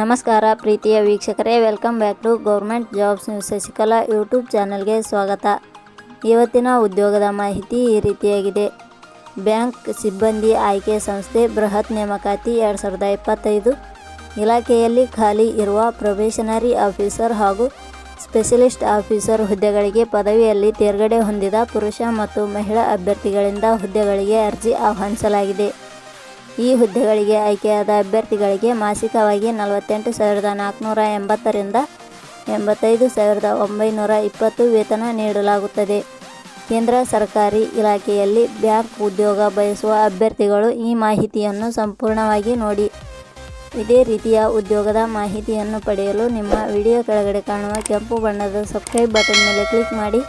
ನಮಸ್ಕಾರ ಪ್ರೀತಿಯ ವೀಕ್ಷಕರೇ welcome back to government jobs news Shashikala YouTube ಚಾನಲ್ಗೆ ಸ್ವಾಗತ. ಇವತ್ತಿನ ಉದ್ಯೋಗದ ಮಾಹಿತಿ ಈ ರೀತಿಯಾಗಿದೆ. ಬ್ಯಾಂಕ್ ಸಿಬ್ಬಂದಿ ಆಯ್ಕೆ ಸಂಸ್ಥೆ ಬೃಹತ್ ನೇಮಕಾತಿ ಎರಡು ಸಾವಿರದ ಇಪ್ಪತ್ತೈದು. ಇಲಾಖೆಯಲ್ಲಿ ಖಾಲಿ ಇರುವ ಪ್ರೊಬೇಷನರಿ ಆಫೀಸರ್ ಹಾಗೂ ಸ್ಪೆಷಲಿಸ್ಟ್ ಆಫೀಸರ್ ಹುದ್ದೆಗಳಿಗೆ ಪದವಿಯಲ್ಲಿ ತೇರ್ಗಡೆ ಹೊಂದಿದ ಪುರುಷ ಮತ್ತು ಮಹಿಳಾ ಅಭ್ಯರ್ಥಿಗಳಿಂದ ಹುದ್ದೆಗಳಿಗೆ ಅರ್ಜಿ ಆಹ್ವಾನಿಸಲಾಗಿದೆ. ಈ ಹುದ್ದೆಗಳಿಗೆ ಆಯ್ಕೆಯಾದ ಅಭ್ಯರ್ಥಿಗಳಿಗೆ ಮಾಸಿಕವಾಗಿ ನಲವತ್ತೆಂಟು ಸಾವಿರದ ನಾಲ್ಕುನೂರ ಎಂಬತ್ತರಿಂದ ಎಂಬತ್ತೈದು ಸಾವಿರದ ಒಂಬೈನೂರ ಇಪ್ಪತ್ತು ವೇತನ ನೀಡಲಾಗುತ್ತದೆ. ಕೇಂದ್ರ ಸರ್ಕಾರಿ ಇಲಾಖೆಯಲ್ಲಿ ಬ್ಯಾಂಕ್ ಉದ್ಯೋಗ ಬಯಸುವ ಅಭ್ಯರ್ಥಿಗಳು ಈ ಮಾಹಿತಿಯನ್ನು ಸಂಪೂರ್ಣವಾಗಿ ನೋಡಿ. ಇದೇ ರೀತಿಯ ಉದ್ಯೋಗದ ಮಾಹಿತಿಯನ್ನು ಪಡೆಯಲು ನಿಮ್ಮ ವಿಡಿಯೋ ಕೆಳಗಡೆ ಕಾಣುವ ಕೆಂಪು ಬಣ್ಣದ ಸಬ್ಸ್ಕ್ರೈಬ್ ಬಟನ್ ಮೇಲೆ ಕ್ಲಿಕ್ ಮಾಡಿ.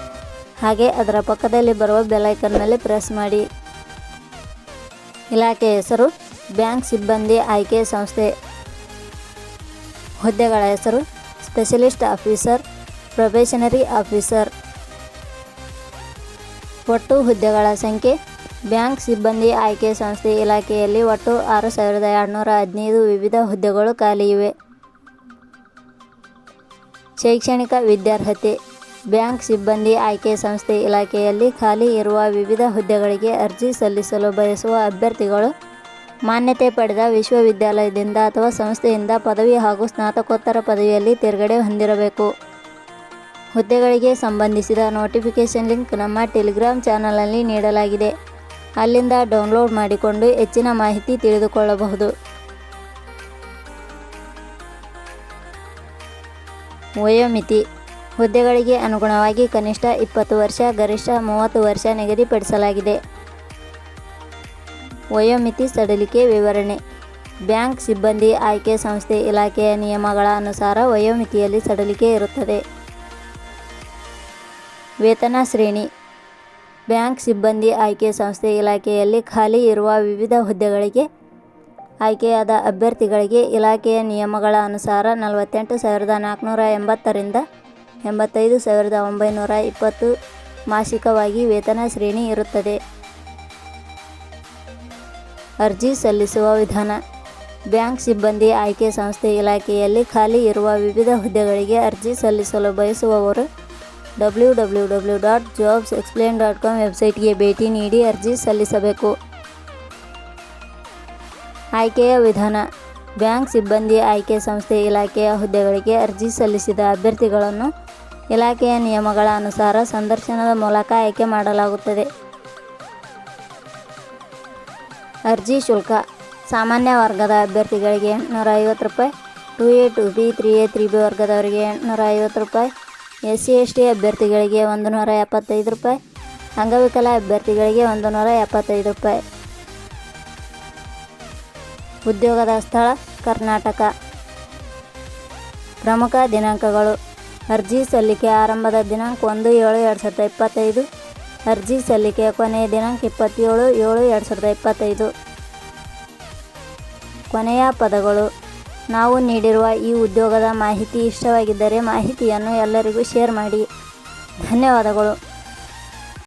ಹಾಗೆ ಅದರ ಪಕ್ಕದಲ್ಲಿ ಬರುವ ಬೆಲೈಕನ್ ಮೇಲೆ ಪ್ರೆಸ್ ಮಾಡಿ. ಇಲಾಖೆ ಹೆಸರು, ಬ್ಯಾಂಕ್ ಸಿಬ್ಬಂದಿ ಆಯ್ಕೆ ಸಂಸ್ಥೆ ಹುದ್ದೆಗಳ ಹೆಸರು, ಸ್ಪೆಷಲಿಸ್ಟ್ ಆಫೀಸರ್, ಪ್ರೊಬೇಷನರಿ ಆಫೀಸರ್. ಒಟ್ಟು ಹುದ್ದೆಗಳ ಸಂಖ್ಯೆ, ಬ್ಯಾಂಕ್ ಸಿಬ್ಬಂದಿ ಆಯ್ಕೆ ಸಂಸ್ಥೆ ಇಲಾಖೆಯಲ್ಲಿ ಒಟ್ಟು ಆರು ಸಾವಿರದ ಎರಡುನೂರ ಹದಿನೈದು ವಿವಿಧ ಹುದ್ದೆಗಳು ಖಾಲಿ ಇವೆ. ಶೈಕ್ಷಣಿಕ ವಿದ್ಯಾರ್ಹತೆ ಬ್ಯಾಂಕ್ ಸಿಬ್ಬಂದಿ ಆಯ್ಕೆ ಸಂಸ್ಥೆ ಇಲಾಖೆಯಲ್ಲಿ ಖಾಲಿ ಇರುವ ವಿವಿಧ ಹುದ್ದೆಗಳಿಗೆ ಅರ್ಜಿ ಸಲ್ಲಿಸಲು ಬಯಸುವ ಅಭ್ಯರ್ಥಿಗಳು ಮಾನ್ಯತೆ ಪಡೆದ ವಿಶ್ವವಿದ್ಯಾಲಯದಿಂದ ಅಥವಾ ಸಂಸ್ಥೆಯಿಂದ ಪದವಿ ಹಾಗೂ ಸ್ನಾತಕೋತ್ತರ ಪದವಿಯಲ್ಲಿ ತೇರ್ಗಡೆ ಹೊಂದಿರಬೇಕು. ಹುದ್ದೆಗಳಿಗೆ ಸಂಬಂಧಿಸಿದ ನೋಟಿಫಿಕೇಷನ್ ಲಿಂಕ್ ನಮ್ಮ ಟೆಲಿಗ್ರಾಮ್ ಚಾನಲಲ್ಲಿ ನೀಡಲಾಗಿದೆ. ಅಲ್ಲಿಂದ ಡೌನ್ಲೋಡ್ ಮಾಡಿಕೊಂಡು ಹೆಚ್ಚಿನ ಮಾಹಿತಿ ತಿಳಿದುಕೊಳ್ಳಬಹುದು. ವಯೋಮಿತಿ ಹುದ್ದೆಗಳಿಗೆ ಅನುಗುಣವಾಗಿ ಕನಿಷ್ಠ ಇಪ್ಪತ್ತು ವರ್ಷ, ಗರಿಷ್ಠ ಮೂವತ್ತು ವರ್ಷ ನಿಗದಿಪಡಿಸಲಾಗಿದೆ. ವಯೋಮಿತಿ ಸಡಿಲಿಕೆ ವಿವರಣೆ. ಬ್ಯಾಂಕ್ ಸಿಬ್ಬಂದಿ ಆಯ್ಕೆ ಸಂಸ್ಥೆ ಇಲಾಖೆಯ ನಿಯಮಗಳ ಅನುಸಾರ ವಯೋಮಿತಿಯಲ್ಲಿ ಸಡಿಲಿಕೆ ಇರುತ್ತದೆ. ವೇತನ ಶ್ರೇಣಿ. ಬ್ಯಾಂಕ್ ಸಿಬ್ಬಂದಿ ಆಯ್ಕೆ ಸಂಸ್ಥೆ ಇಲಾಖೆಯಲ್ಲಿ ಖಾಲಿ ಇರುವ ವಿವಿಧ ಹುದ್ದೆಗಳಿಗೆ ಆಯ್ಕೆಯಾದ ಅಭ್ಯರ್ಥಿಗಳಿಗೆ ಇಲಾಖೆಯ ನಿಯಮಗಳ ಅನುಸಾರ ನಲವತ್ತೆಂಟು ಸಾವಿರದ ನಾಲ್ಕುನೂರ ಎಂಬತ್ತರಿಂದ ಎಂಬತ್ತೈದು ಸಾವಿರದ ಒಂಬೈನೂರ ಇಪ್ಪತ್ತು ಮಾಸಿಕವಾಗಿ ವೇತನ ಶ್ರೇಣಿ ಇರುತ್ತದೆ. ಅರ್ಜಿ ಸಲ್ಲಿಸುವ ವಿಧಾನ. ಬ್ಯಾಂಕ್ ಸಿಬ್ಬಂದಿ ಆಯ್ಕೆ ಸಂಸ್ಥೆ ಇಲಾಖೆಯಲ್ಲಿ ಖಾಲಿ ಇರುವ ವಿವಿಧ ಹುದ್ದೆಗಳಿಗೆ ಅರ್ಜಿ ಸಲ್ಲಿಸಲು ಬಯಸುವವರು W W W dot jobs explain dot com ವೆಬ್ಸೈಟ್ಗೆ ಭೇಟಿ ನೀಡಿ ಅರ್ಜಿ ಸಲ್ಲಿಸಬೇಕು. ಆಯ್ಕೆಯ ವಿಧಾನ. ಬ್ಯಾಂಕ್ ಸಿಬ್ಬಂದಿ ಆಯ್ಕೆ ಸಂಸ್ಥೆ ಇಲಾಖೆಯ ಹುದ್ದೆಗಳಿಗೆ ಅರ್ಜಿ ಸಲ್ಲಿಸಿದ ಅಭ್ಯರ್ಥಿಗಳನ್ನು ಇಲಾಖೆಯ ನಿಯಮಗಳ ಅನುಸಾರ ಸಂದರ್ಶನದ ಮೂಲಕ ಆಯ್ಕೆ ಮಾಡಲಾಗುತ್ತದೆ. ಅರ್ಜಿ ಶುಲ್ಕ. ಸಾಮಾನ್ಯ ವರ್ಗದ ಅಭ್ಯರ್ಥಿಗಳಿಗೆ ಎಂಟುನೂರ ಐವತ್ತು ರೂಪಾಯಿ, two A two B, three A, three B ವರ್ಗದವರಿಗೆ ಎಂಟುನೂರ ಐವತ್ತು ರೂಪಾಯಿ, ಎಸ್ ಸಿ ಎಸ್ ಟಿ ಅಭ್ಯರ್ಥಿಗಳಿಗೆ ಒಂದು ನೂರ ಎಪ್ಪತ್ತೈದು ರೂಪಾಯಿ, ಅಂಗವಿಕಲ ಅಭ್ಯರ್ಥಿಗಳಿಗೆ ಒಂದು ನೂರ ಎಪ್ಪತ್ತೈದು ರೂಪಾಯಿ. ಉದ್ಯೋಗದ ಸ್ಥಳ ಕರ್ನಾಟಕ. ಪ್ರಮುಖ ದಿನಾಂಕಗಳು. ಅರ್ಜಿ ಸಲ್ಲಿಕೆ ಆರಂಭದ ದಿನಾಂಕ ಒಂದು ಏಳು ಎರಡು ಸಾವಿರದ ಇಪ್ಪತ್ತೈದು. ಅರ್ಜಿ ಸಲ್ಲಿಕೆಯ ಕೊನೆಯ ದಿನಾಂಕ ಇಪ್ಪತ್ತೇಳು ಏಳು ಎರಡು ಸಾವಿರದ ಇಪ್ಪತ್ತೈದು. ಕೊನೆಯ ಪದಗಳು. ನಾವು ನೀಡಿರುವ ಈ ಉದ್ಯೋಗದ ಮಾಹಿತಿ ಇಷ್ಟವಾಗಿದ್ದರೆ ಮಾಹಿತಿಯನ್ನು ಎಲ್ಲರಿಗೂ ಶೇರ್ ಮಾಡಿ. ಧನ್ಯವಾದಗಳು.